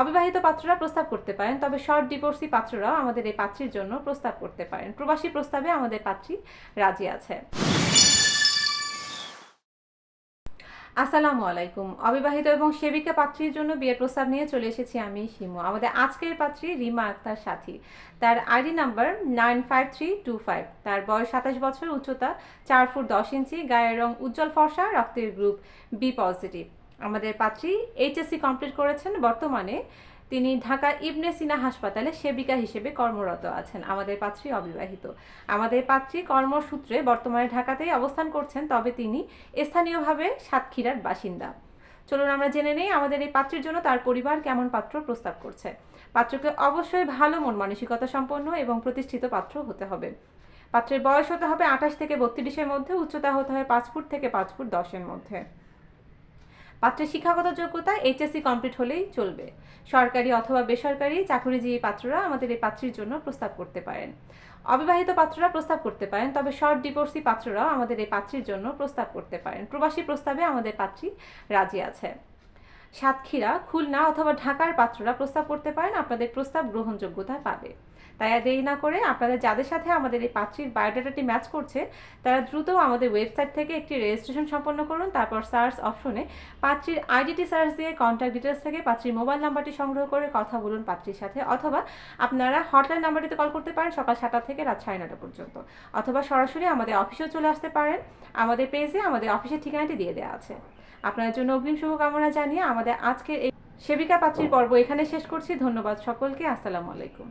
অবিবাহিত পাত্ররা প্রস্তাব করতে পারেন, তবে শর্ট ডিভোর্সি পাত্ররাও আমাদের এই পাত্রীর জন্য প্রস্তাব করতে পারেন। প্রবাসী প্রস্তাবে আমাদের পাত্রী রাজি আছে। আসসালামু আলাইকুম। অবিবাহিত এবং সেবিকা পাত্রীর জন্য বিয়ের প্রস্তাব নিয়ে চলে এসেছি আমি শিমু। আমাদের আজকের পাত্রী রিমা আক্তার সাথী। তার ID number nine five three two five. তার বয়স সাতাশ বছর, উচ্চতা চার ফুট দশ ইঞ্চি, গায়ের রং উজ্জ্বল ফর্সা, রক্তের গ্রুপ বি পজিটিভ। আমাদের পাত্রী এইচএসসি কমপ্লিট করেছেন। বর্তমানে তিনি ঢাকা ইবনে সিনা হাসপাতালে সেবিকা হিসেবে কর্মরত আছেন। আমাদের পাত্রী অবিবাহিত। আমাদের পাত্রী কর্মসূত্রে বর্তমানে ঢাকাতেই অবস্থান করছেন, তবে তিনি স্থানীয়ভাবে সাতক্ষীরার বাসিন্দা। চলুন আমরা জেনে নেই আমাদের এই পাত্রের জন্য তার পরিবার কেমন পাত্র প্রস্তাব করছে। পাত্রকে অবশ্যই ভালো মন মানসিকতা সম্পন্ন এবং প্রতিষ্ঠিত পাত্র হতে হবে। পাত্রের বয়স হতে হবে আঠাশ থেকে বত্রিশের মধ্যে, উচ্চতা হতে হবে পাঁচ ফুট থেকে পাঁচ ফুট দশের মধ্যে। পাত্রের শিক্ষাগত যোগ্যতা এইচএসসি কমপ্লিট হলেই চলবে। সরকারি অথবা বেসরকারি চাকরিজীবী পাত্ররা আমাদের এই পাত্রীর জন্য প্রস্তাব করতে পারেন। অবিবাহিত পাত্ররা প্রস্তাব করতে পারেন, তবে শর্ট ডিভোর্সি পাত্ররাও আমাদের এই পাত্রীর জন্য প্রস্তাব করতে পারেন। প্রবাসী প্রস্তাবে আমাদের পাত্রী রাজি আছে। সাতক্ষীরা, খুলনা অথবা ঢাকার পাত্ররা প্রস্তাব করতে পারেন, আপনাদের প্রস্তাব গ্রহণযোগ্যতা পাবে। তাই আর দেরি না করে আপনাদের যাদের সাথে আমাদের এই পাত্রীর বায়োডাটাটি ম্যাচ করছে, তারা দ্রুত আমাদের ওয়েবসাইট থেকে একটি রেজিস্ট্রেশন সম্পন্ন করুন, তারপর সার্চ অপশনে পাত্রীর আইডিটি সার্চ দিয়ে কন্ট্যাক্ট ডিটেলস থেকে পাত্রীর মোবাইল নাম্বারটি সংগ্রহ করে কথা বলুন পাত্রীর সাথে, অথবা আপনারা হটলাইন নাম্বারটিতে কল করতে পারেন সকাল সাতটা থেকে রাত সাড়ে নটা পর্যন্ত, অথবা সরাসরি আমাদের অফিসেও চলে আসতে পারেন। আমাদের পেজে আমাদের অফিসের ঠিকানাটি দিয়ে দেওয়া আছে। আপনাদের জন্য অগ্রিম শুভকামনা জানিয়ে আমাদের আজকের এই সেবিকা পাত্রীর পর্ব এখানে শেষ করছি। ধন্যবাদ সকলকে। আসসালামু আলাইকুম।